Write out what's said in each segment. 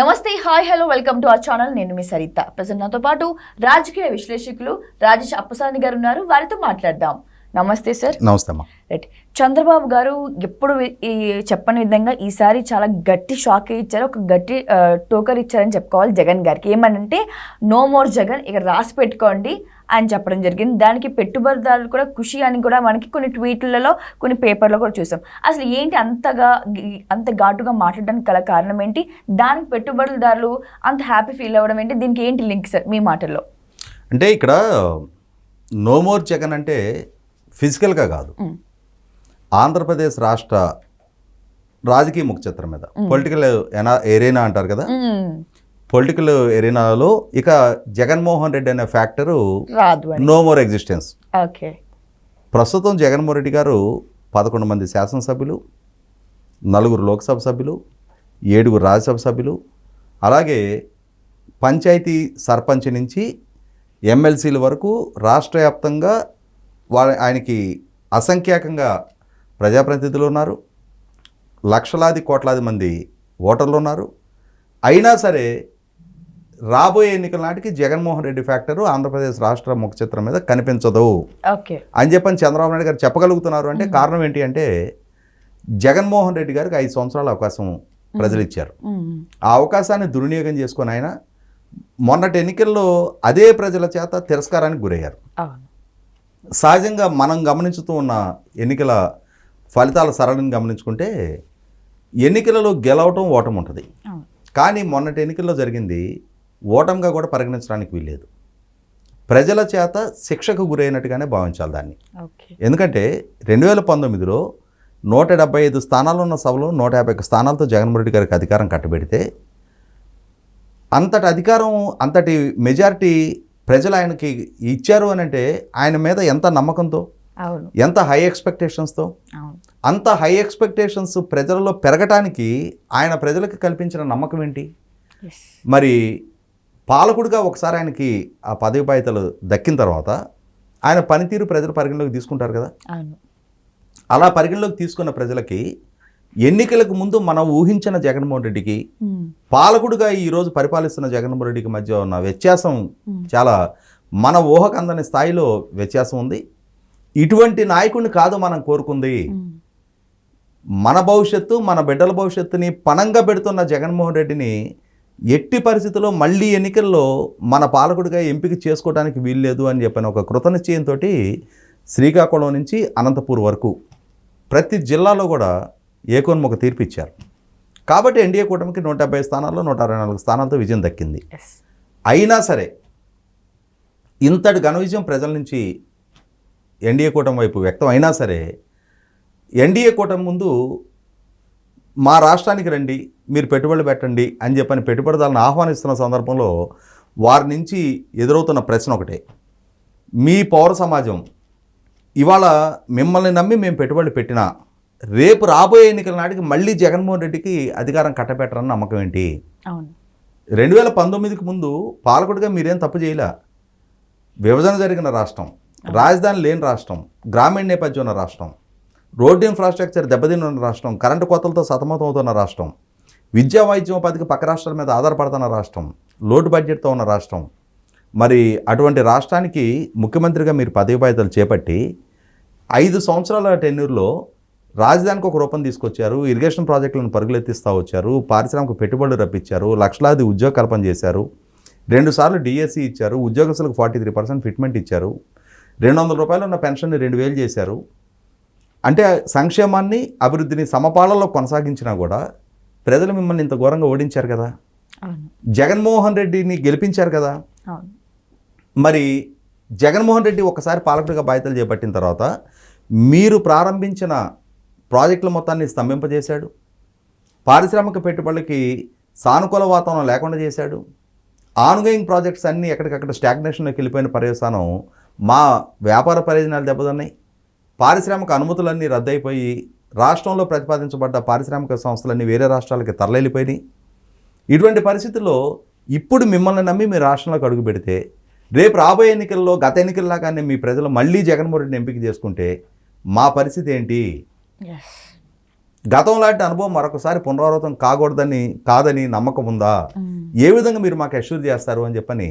నమస్తే hi hello welcome to our channel. నేను మీ సరిత. ప్రజెంట్ నాతో పాటు రాజకీయ విశ్లేషకులు రాజేష్ అప్పసాని గారు ఉన్నారు. వారితో మాట్లాడదాం. నమస్తే సార్. నమస్తే రైట్. చంద్రబాబు గారు ఎప్పుడు ఈ చెప్పని విధంగా ఈసారి చాలా గట్టి షాక్ ఇచ్చారు. ఒక గట్టి టోకర్ ఇచ్చారని చెప్పుకోవాలి జగన్ గారికి. ఏమనంటే నో మోర్ జగన్. ఇక రాసి పెట్టుకోండి. అని చెప్పడం జరిగింది. దానికి పెట్టుబడిదారులు కూడా ఖుషి అని కూడా మనకి కొన్ని ట్వీట్లలో కొన్ని పేపర్లో కూడా చూసాం. అసలు ఏంటి అంతగా అంత ఘాటుగా మాట్లాడడానికి గల కారణం ఏంటి? దానికి పెట్టుబడిదారులు అంత హ్యాపీ ఫీల్ అవ్వడం ఏంటి? దీనికి ఏంటి లింక్ సార్ మీ మాటల్లో? అంటే ఇక్కడ నో మోర్ జగన్ అంటే ఫిజికల్గా కాదు. ఆంధ్రప్రదేశ్ రాష్ట్ర రాజకీయ ముఖ చిత్రం మీద పొలిటికల్ ఎనా ఏరేనా అంటారు కదా. పొలిటికల్ ఎరీనాలో ఇక జగన్మోహన్ రెడ్డి అనే factor no more existence. Okay. ప్రస్తుతం జగన్మోహన్ రెడ్డి గారు పదకొండు మంది శాసనసభ్యులు నలుగురు లోక్సభ సభ్యులు ఏడుగురు రాజ్యసభ సభ్యులు అలాగే పంచాయతీ సర్పంచ్ నుంచి ఎమ్మెల్సీల వరకు రాష్ట్ర వ్యాప్తంగా ఆయనకి అసంఖ్యాకంగా ప్రజాప్రతినిధులు ఉన్నారు. లక్షలాది కోట్లాది మంది ఓటర్లు ఉన్నారు. అయినా సరే రాబోయే ఎన్నికల నాటికి జగన్మోహన్ రెడ్డి ఫ్యాక్టరు ఆంధ్రప్రదేశ్ రాష్ట్ర ముఖ చిత్రం మీద కనిపించదు. ఓకే. అని చెప్పని చంద్రబాబు నాయుడు గారు చెప్పగలుగుతున్నారు అంటే కారణం ఏంటి అంటే జగన్మోహన్ రెడ్డి గారికి ఐదు సంవత్సరాల అవకాశం ప్రజలు ఇచ్చారు. ఆ అవకాశాన్ని దుర్వినియోగం చేసుకొని ఆయన మొన్నటి ఎన్నికల్లో అదే ప్రజల చేత తిరస్కారానికి గురయ్యారు. సహజంగా మనం గమనించుతూ ఉన్న ఎన్నికల ఫలితాల సరళిని గమనించుకుంటే ఎన్నికలలో గెలవటం ఓటం ఉంటుంది కానీ మొన్నటి ఎన్నికల్లో జరిగింది ఓటంగా కూడా పరిగణించడానికి వీల్లేదు. ప్రజల చేత శిక్షకు గురైనట్టుగానే భావించాలి దాన్ని. ఎందుకంటే రెండు వేల పంతొమ్మిదిలో నూట డెబ్బై ఐదు స్థానాలు ఉన్న సభలో నూట యాభై ఒక్క స్థానాలతో జగన్మోహన్ రెడ్డి గారికి అధికారం కట్టబెడితే అంతటి అధికారం అంతటి మెజారిటీ ప్రజలు ఆయనకి ఇచ్చారు అని అంటే ఆయన మీద ఎంత నమ్మకంతో ఎంత హై ఎక్స్పెక్టేషన్స్తో అంత హై ఎక్స్పెక్టేషన్స్ ప్రజలలో పెరగటానికి ఆయన ప్రజలకు కల్పించిన నమ్మకం ఏంటి? మరి పాలకుడిగా ఒకసారి ఆయనకి ఆ పదవి బాధ్యతలు దక్కిన తర్వాత ఆయన పనితీరు ప్రజలు పరిగణలోకి తీసుకుంటారు కదా అలా పరిగణలోకి తీసుకున్న ప్రజలకి ఎన్నికలకు ముందు మనం ఊహించిన జగన్మోహన్ రెడ్డికి. పాలకుడిగా ఈరోజు పరిపాలిస్తున్న జగన్మోహన్ రెడ్డికి మధ్య ఉన్న వ్యత్యాసం. చాలా మన ఊహకు అందని స్థాయిలో వ్యత్యాసం ఉంది ఇటువంటి నాయకుడిని కాదు మనం కోరుకుంది. మన భవిష్యత్తు మన బిడ్డల భవిష్యత్తుని పణంగా పెడుతున్న జగన్మోహన్ రెడ్డిని ఎట్టి పరిస్థితుల్లో మళ్ళీ ఎన్నికల్లో మన పాలకుడిగా ఎంపిక చేసుకోవడానికి వీల్లేదు అని చెప్పిన ఒక కృతనిశ్చయంతో శ్రీకాకుళం నుంచి అనంతపూర్ వరకు ప్రతి జిల్లాలో కూడా ఏకోన్ముఖ తీర్పు ఇచ్చారు. కాబట్టి ఎన్డీఏ కూటమికి నూట డెబ్బై స్థానాల్లో నూట అరవై నాలుగు స్థానాలతో విజయం దక్కింది. అయినా సరే ఇంతటి ఘన విజయం ప్రజల నుంచి ఎన్డీఏ కూటమి వైపు వ్యక్తం అయినా సరే ఎన్డీఏ కూటమి ముందు మా రాష్ట్రానికి రండి మీరు పెట్టుబడులు పెట్టండి అని చెప్పని పెట్టుబడిదారులను ఆహ్వానిస్తున్న సందర్భంలో వారి నుంచి ఎదురవుతున్న ప్రశ్న ఒకటే. మీ పౌర సమాజం ఇవాళ మిమ్మల్ని నమ్మి మేము పెట్టుబడులు పెట్టినా రేపు రాబోయే ఎన్నికల నాటికి మళ్ళీ జగన్మోహన్ రెడ్డికి అధికారం కట్టబెట్టరని నమ్మకం ఏంటి? రెండు వేల పంతొమ్మిదికి ముందు పాలకుడిగా మీరేం తప్పు చేయలే. విభజన జరిగిన రాష్ట్రం రాజధాని లేని రాష్ట్రం గ్రామీణ నేపథ్యం ఉన్న రాష్ట్రం. రోడ్డు ఇన్ఫ్రాస్ట్రక్చర్ దెబ్బతిని ఉన్న రాష్ట్రం కరెంటు కోతలతో సతమతం అవుతున్న రాష్ట్రం విద్యా వైద్యం ఉపాధికి పక్క రాష్ట్రాల మీద ఆధారపడుతున్న రాష్ట్రం లోటు బడ్జెట్తో ఉన్న రాష్ట్రం. మరి అటువంటి రాష్ట్రానికి ముఖ్యమంత్రిగా మీరు పదవి బాధ్యతలు చేపట్టి ఐదు సంవత్సరాల టెన్యూర్లో రాజధానికి ఒక రూపం తీసుకొచ్చారు ఇరిగేషన్ ప్రాజెక్టులను పరుగులెత్తిస్తూ వచ్చారు పారిశ్రామిక పెట్టుబడులు రప్పించారు లక్షలాది ఉద్యోగ కల్పన చేశారు. రెండుసార్లు డిఎస్సి ఇచ్చారు ఉద్యోగస్తులకు ఫార్టీ త్రీ పర్సెంట్ ఫిట్మెంట్ ఇచ్చారు. రెండు వందల రూపాయలు ఉన్న పెన్షన్ని రెండు వేలు చేశారు. అంటే సంక్షేమాన్ని అభివృద్ధిని సమపాళలో కొనసాగించినా కూడా ప్రజలు మిమ్మల్ని ఇంత ఘోరంగా ఓడించారు కదా. జగన్మోహన్ రెడ్డిని గెలిపించారు కదా. మరి జగన్మోహన్ రెడ్డి ఒకసారి పాలకుడిగా బాధ్యతలు చేపట్టిన తర్వాత మీరు ప్రారంభించిన ప్రాజెక్టుల మొత్తాన్ని స్తంభింపజేశాడు. పారిశ్రామిక పెట్టుబడులకి సానుకూల వాతావరణం లేకుండా చేశాడు. ఆన్గోయింగ్ ప్రాజెక్ట్స్ అన్నీ ఎక్కడికక్కడ స్టాగ్నేషన్లోకి వెళ్ళిపోయిన పర్యవసానం మా వ్యాపార ప్రయోజనాలు దెబ్బతిన్నాయి. పారిశ్రామిక అనుమతులన్నీ రద్దయిపోయి రాష్ట్రంలో ప్రతిపాదించబడ్డ పారిశ్రామిక సంస్థలన్నీ వేరే రాష్ట్రాలకి తరలిపోయినాయి ఇటువంటి పరిస్థితుల్లో ఇప్పుడు మిమ్మల్ని నమ్మి మీ రాష్ట్రంలోకి అడుగు పెడితే రేపు రాబోయే ఎన్నికల్లో గత ఎన్నికల్లాగానే మీ ప్రజలు మళ్ళీ జగన్మోహన్ రెడ్డిని ఎంపిక చేసుకుంటే మా పరిస్థితి ఏంటి? గతం లాంటి అనుభవం మరొకసారి పునరావృతం కాకూడదని కాదని నమ్మకం ఉందా? ఏ విధంగా మీరు మాకు అష్యూర్ చేస్తారు అని చెప్పని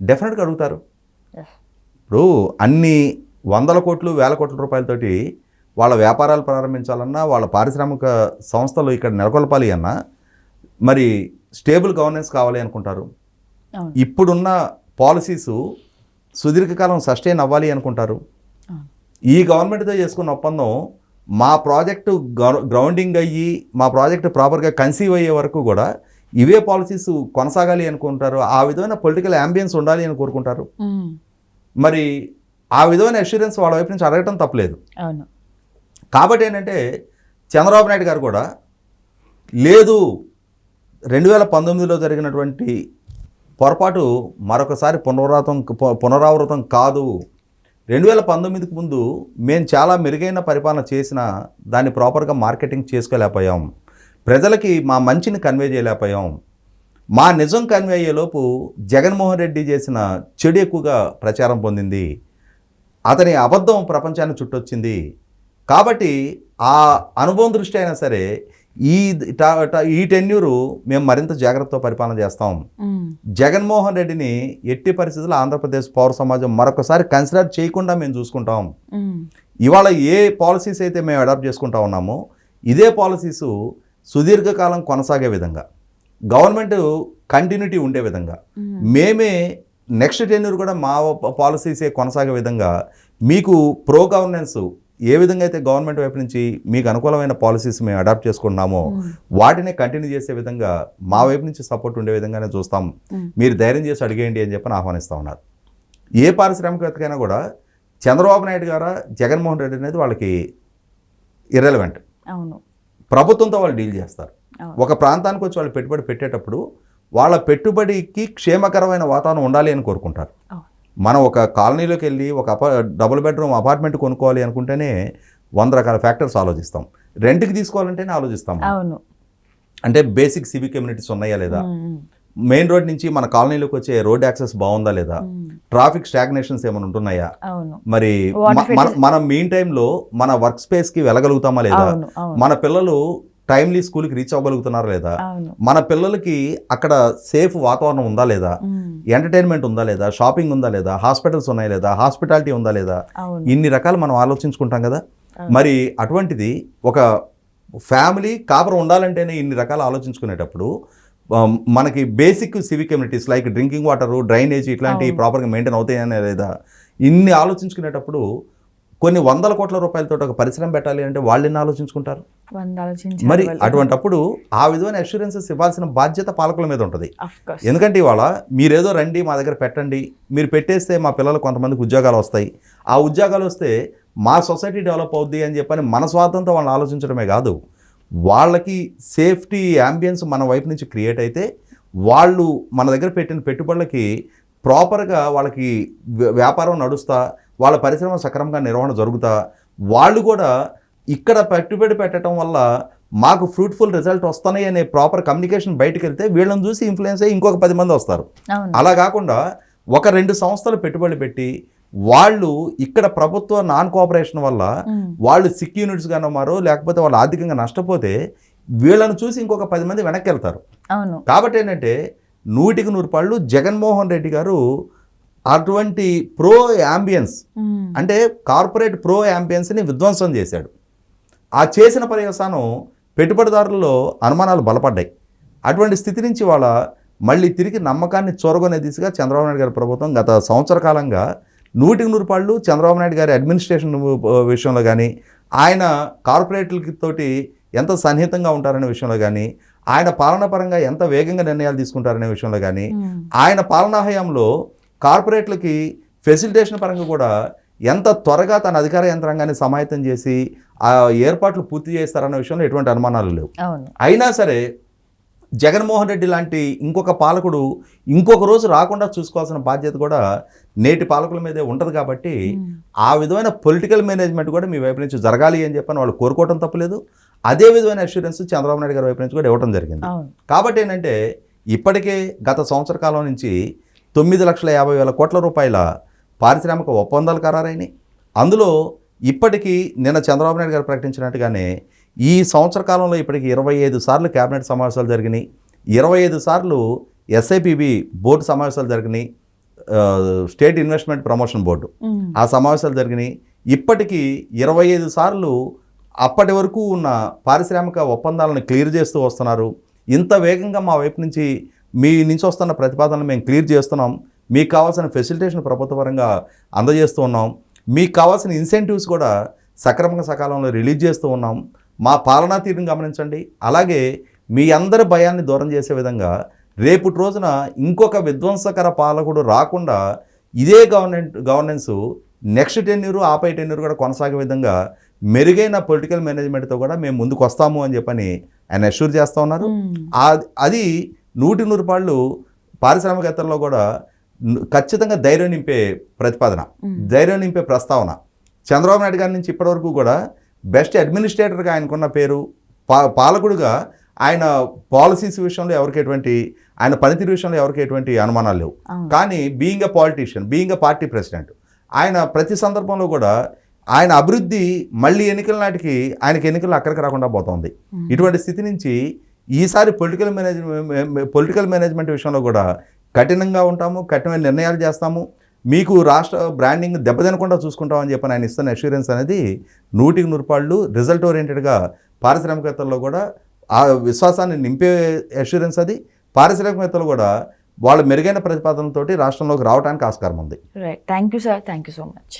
డెఫినెట్గా అడుగుతారు. ఇప్పుడు అన్ని వందల కోట్లు వేల కోట్ల రూపాయలతోటి వాళ్ళ వ్యాపారాలు ప్రారంభించాలన్నా వాళ్ళ పారిశ్రామిక సంస్థలు ఇక్కడ నెలకొల్పాలి అన్నా మరి స్టేబుల్ గవర్నెన్స్ కావాలి అనుకుంటారు. ఇప్పుడున్న పాలసీస్ సుదీర్ఘకాలం సస్టైన్ అవ్వాలి అనుకుంటారు. ఈ గవర్నమెంట్తో చేసుకున్న ఒప్పందం మా ప్రాజెక్టు గ్రౌ- గ్రౌండింగ్ అయ్యి మా ప్రాజెక్టు ప్రాపర్గా కన్సీవ్ అయ్యే వరకు కూడా ఇవే పాలసీస్ కొనసాగాలి అనుకుంటారు. ఆ విధమైన పొలిటికల్ అంబియన్స్ ఉండాలి అని కోరుకుంటారు. మరి ఆ విధమైన అష్యూరెన్స్ వాళ్ళ వైపు నుంచి అడగటం తప్పలేదు. అవును. కాబట్టి ఏంటంటే చంద్రబాబు నాయుడు గారు కూడా లేదు రెండు వేల పంతొమ్మిదిలో జరిగినటువంటి పొరపాటు మరొకసారి పునరావృతం పునరావృతం కాదు. రెండు వేల పంతొమ్మిదికి ముందు మేము చాలా మెరుగైన పరిపాలన చేసిన దాన్ని ప్రాపర్గా మార్కెటింగ్ చేసుకోలేకపోయాం. ప్రజలకి మా మంచిని కన్వే చేయలేకపోయాం. మా నిజం కన్వే అయ్యేలోపు జగన్మోహన్ రెడ్డి చేసిన చెడు ఎక్కువగా ప్రచారం పొందింది. అతని అబద్ధం ప్రపంచాన్ని చుట్టొచ్చింది కాబట్టి ఆ అనుభవం దృష్టి అయినా సరే ఈ ఈ టెన్యూరు మేము మరింత జాగ్రత్తతో పరిపాలన చేస్తాం. జగన్మోహన్ రెడ్డిని ఎట్టి పరిస్థితుల్లో ఆంధ్రప్రదేశ్ పౌర సమాజం మరొకసారి కన్సిడర్ చేయకుండా మేము చూసుకుంటాం. ఇవాళ ఏ పాలసీస్ అయితే మేము అడాప్ట్ చేసుకుంటా ఉన్నామో ఇదే పాలసీస్ సుదీర్ఘకాలం కొనసాగే విధంగా గవర్నమెంట్ కంటిన్యూటీ ఉండే విధంగా. మేమే నెక్స్ట్ టెన్యూర్ కూడా మా పాలసీసే కొనసాగే విధంగా మీకు ప్రో గవర్నెన్స్ ఏ విధంగా అయితే గవర్నమెంట్ వైపు నుంచి మీకు అనుకూలమైన పాలసీస్ మేము అడాప్ట్ చేసుకున్నామో. వాటినే కంటిన్యూ చేసే విధంగా మా వైపు నుంచి సపోర్ట్ ఉండే విధంగానే చూస్తాం. మీరు ధైర్యం చేసి అడిగేయండి అని చెప్పని ఆహ్వానిస్తూ ఉన్నారు ఏ పారిశ్రామికవేత్తకైనా కూడా చంద్రబాబు నాయుడు గారా జగన్మోహన్ రెడ్డి అనేది వాళ్ళకి ఇర్రెలవెంట్ అవును ప్రభుత్వంతో వాళ్ళు డీల్ చేస్తారు. ఒక ప్రాంతానికి వచ్చి వాళ్ళు పెట్టుబడి పెట్టేటప్పుడు వాళ్ళ పెట్టుబడికి క్షేమకరమైన వాతావరణం ఉండాలి అని కోరుకుంటారు. మనం ఒక కాలనీలోకి వెళ్ళి ఒక అపా డబుల్ బెడ్రూమ్ అపార్ట్మెంట్ కొనుక్కోవాలి అనుకుంటేనే వంద రకాల ఫ్యాక్టర్స్ ఆలోచిస్తాం. రెంట్కి తీసుకోవాలంటేనే ఆలోచిస్తాం అవును. అంటే బేసిక్ సివిక్ కమ్యూనిటీస్ ఉన్నాయా లేదా. మెయిన్ రోడ్ నుంచి మన కాలనీలోకి వచ్చే రోడ్ యాక్సెస్ బాగుందా లేదా. ట్రాఫిక్ స్టాగ్నేషన్స్ ఏమైనా ఉంటున్నాయా? మరి మన మనం మెయిన్ టైంలో మన వర్క్ స్పేస్కి వెళ్ళగలుగుతామా లేదా? మన పిల్లలు టైమ్లీ స్కూల్కి రీచ్ అవ్వగలుగుతున్నారా లేదా? మన పిల్లలకి అక్కడ సేఫ్ వాతావరణం ఉందా లేదా. ఎంటర్టైన్మెంట్ ఉందా లేదా? షాపింగ్ ఉందా లేదా? హాస్పిటల్స్ ఉన్నాయా లేదా? హాస్పిటాలిటీ ఉందా లేదా? ఇన్ని రకాలు మనం ఆలోచించుకుంటాం కదా. మరి అటువంటిది ఒక ఫ్యామిలీ కాపురం ఉండాలంటేనే ఇన్ని రకాలు ఆలోచించుకునేటప్పుడు మనకి basic civic communities like drinking water drainage ఇట్లాంటివి. ప్రాపర్గా మెయింటైన్ అవుతాయనే లేదా? ఇన్ని ఆలోచించుకునేటప్పుడు కొన్ని వందల కోట్ల రూపాయలతో ఒక పరిశ్రమ పెట్టాలి అంటే వాళ్ళు ఎన్ని ఆలోచించుకుంటారు మరి. అటువంటప్పుడు ఆ విధమైన అష్యూరెన్సెస్ ఇవ్వాల్సిన బాధ్యత పాలకుల మీద ఉంటుంది. ఎందుకంటే ఇవాళ మీరేదో రండి మా దగ్గర పెట్టండి మీరు పెట్టేస్తే మా పిల్లలు కొంతమందికి ఉద్యోగాలు వస్తాయి ఆ ఉద్యోగాలు వస్తే మా సొసైటీ డెవలప్ అవుద్ది అని చెప్పని మన స్వార్థంతో వాళ్ళని ఆలోచించడమే కాదు వాళ్ళకి సేఫ్టీ యాంబియన్స్ మన వైపు నుంచి క్రియేట్ అయితే వాళ్ళు మన దగ్గర పెట్టిన పెట్టుబడులకి ప్రాపర్గా వాళ్ళకి వ్య- వ్యాపారం నడుస్తా వాళ్ళ పరిశ్రమ సక్రమంగా నిర్వహణ జరుగుతా వాళ్ళు కూడా ఇక్కడ పెట్టుబడి పెట్టడం వల్ల మాకు ఫ్రూట్ఫుల్ రిజల్ట్ వస్తున్నాయి అనే ప్రాపర్ కమ్యూనికేషన్ బయటకు వెళ్తే వీళ్ళని చూసి ఇన్ఫ్లుయెన్స్ అయ్యి ఇంకొక పది మంది వస్తారు. అలా కాకుండా ఒక రెండు సంస్థలు పెట్టుబడి పెట్టి వాళ్ళు ఇక్కడ ప్రభుత్వ నాన్ కోఆపరేషన్ వల్ల. వాళ్ళు సిక్ యూనిట్స్ గానో మారో లేకపోతే వాళ్ళు ఆర్థికంగా నష్టపోతే వీళ్ళని చూసి ఇంకొక పది మంది వెనక్కి వెళ్తారు కాబట్టి ఏంటంటే నూటికి నూరు పళ్ళు జగన్మోహన్ రెడ్డి గారు అటువంటి ప్రో యాంబియన్స్. అంటే కార్పొరేట్ ప్రో యాంబియన్స్ని విధ్వంసం చేశాడు ఆ చేసిన పర్యవసానం పెట్టుబడిదారుల్లో అనుమానాలు బలపడ్డాయి అటువంటి స్థితి నుంచి వాళ్ళ మళ్ళీ తిరిగి నమ్మకాన్ని చొరగొనే దిశగా చంద్రబాబు నాయుడు గారి ప్రభుత్వం గత సంవత్సర కాలంగా నూటికి నూరు పాళ్ళు చంద్రబాబు నాయుడు గారి అడ్మినిస్ట్రేషన్ విషయంలో కానీ ఆయన కార్పొరేట్లకి తోటి ఎంత సన్నిహితంగా ఉంటారనే విషయంలో కానీ ఆయన పాలనా పరంగా ఎంత వేగంగా నిర్ణయాలు తీసుకుంటారనే విషయంలో కానీ. ఆయన పాలనా హయాంలో కార్పొరేట్లకి ఫెసిలిటేషన్ పరంగా కూడా ఎంత త్వరగా తన అధికార యంత్రాంగాన్ని సమాయత్తం చేసి ఆ ఏర్పాట్లు పూర్తి చేస్తారన్న విషయంలో ఎటువంటి అనుమానాలు లేవు అయినా సరే జగన్మోహన్ రెడ్డి లాంటి ఇంకొక పాలకుడు ఇంకొక రోజు రాకుండా చూసుకోవాల్సిన బాధ్యత కూడా నేటి పాలకుల మీదే ఉంటుంది కాబట్టి ఉమ్. ఆ విధమైన పొలిటికల్ మేనేజ్మెంట్ కూడా మీ వైపు నుంచి జరగాలి అని చెప్పని వాళ్ళు కోరుకోవడం తప్పలేదు. అదే విధమైన అష్యూరెన్స్ చంద్రబాబు నాయుడు గారి వైపు నుంచి కూడా ఇవ్వడం జరిగింది. కాబట్టి ఏంటంటే ఇప్పటికే గత సంవత్సర కాలం నుంచి తొమ్మిది లక్షల యాభై వేల కోట్ల రూపాయల పారిశ్రామిక ఒప్పందాలు ఖరారైనాయి. అందులో ఇప్పటికీ నిన్న చంద్రబాబు నాయుడు గారు ప్రకటించినట్టుగానే ఈ సంవత్సర కాలంలో ఇప్పటికి ఇరవై ఐదు సార్లు కేబినెట్ సమావేశాలు జరిగినాయి. ఇరవై ఐదు సార్లు ఎస్ఐపిబి బోర్డు సమావేశాలు జరిగినాయి. State investment promotion board. ఆ సమావేశాలు జరిగినాయి. ఇప్పటికీ ఇరవై ఐదు సార్లు అప్పటి వరకు ఉన్న పారిశ్రామిక ఒప్పందాలను క్లియర్ చేస్తూ వస్తున్నారు. ఇంత వేగంగా మా వైపు నుంచి మీ నుంచి వస్తున్న ప్రతిపాదనలు మేము క్లియర్ చేస్తున్నాం. మీకు కావాల్సిన ఫెసిలిటేషన్ ప్రభుత్వ పరంగా అందజేస్తూ ఉన్నాం. మీకు కావాల్సిన ఇన్సెంటివ్స్ కూడా సక్రమంగా సకాలంలో రిలీజ్ చేస్తూ ఉన్నాం. మా పాలనా తీరుని గమనించండి. అలాగే మీ అందరి భయాన్ని దూరం చేసే విధంగా రేపటి రోజున ఇంకొక విధ్వంసకర పాలకుడు రాకుండా ఇదే గవర్నమెంట్ గవర్నెన్స్ నెక్స్ట్ టెన్యూర్ ఆపై టెన్యూర్ కూడా కొనసాగే విధంగా మెరుగైన పొలిటికల్ మేనేజ్మెంట్తో కూడా మేము ముందుకు వస్తాము అని చెప్పని ఆయన అష్యూర్ చేస్తూ ఉన్నారు. అది నూటి నూరు పాళ్ళు పారిశ్రామికవేత్తల్లో కూడా ఖచ్చితంగా ధైర్యం నింపే ప్రతిపాదన. ధైర్యం నింపే ప్రస్తావన. చంద్రబాబు నాయుడు గారి నుంచి ఇప్పటివరకు కూడా బెస్ట్ అడ్మినిస్ట్రేటర్గా ఆయనకున్న పేరు పా పాలకుడుగా ఆయన పాలసీస్ విషయంలో ఎవరికి ఎటువంటి ఆయన పనితీరు విషయంలో ఎవరికి ఎటువంటి అనుమానాలు లేవు. కానీ being a politician being a party president ఆయన ప్రతి సందర్భంలో కూడా ఆయన అభివృద్ధి మళ్ళీ ఎన్నికల నాటికి ఆయనకి ఎన్నికలు అక్కడికి రాకుండా పోతుంది. ఇటువంటి స్థితి నుంచి ఈసారి పొలిటికల్ మేనేజ్మెంట్ పొలిటికల్ మేనేజ్మెంట్ విషయంలో కూడా కఠినంగా ఉంటాము కఠినమైన నిర్ణయాలు చేస్తాము మీకు రాష్ట్ర బ్రాండింగ్ దెబ్బతినకుండా చూసుకుంటామని చెప్పి ఆయన ఇస్తున్న అష్యూరెన్స్ అనేది నూటికి నూరుపాళ్ళు రిజల్ట్ ఓరియంటెడ్గా పారిశ్రామికవేత్తల్లో కూడా ఆ విశ్వాసాన్ని నింపే అష్యూరెన్స్ అది. పారిశ్రామికవేత్తలు కూడా వాళ్ళ మెరుగైన ప్రతిపాదనలతోటి రాష్ట్రంలోకి రావడానికి ఆస్కారం ఉంది. Right thank you sir thank you so much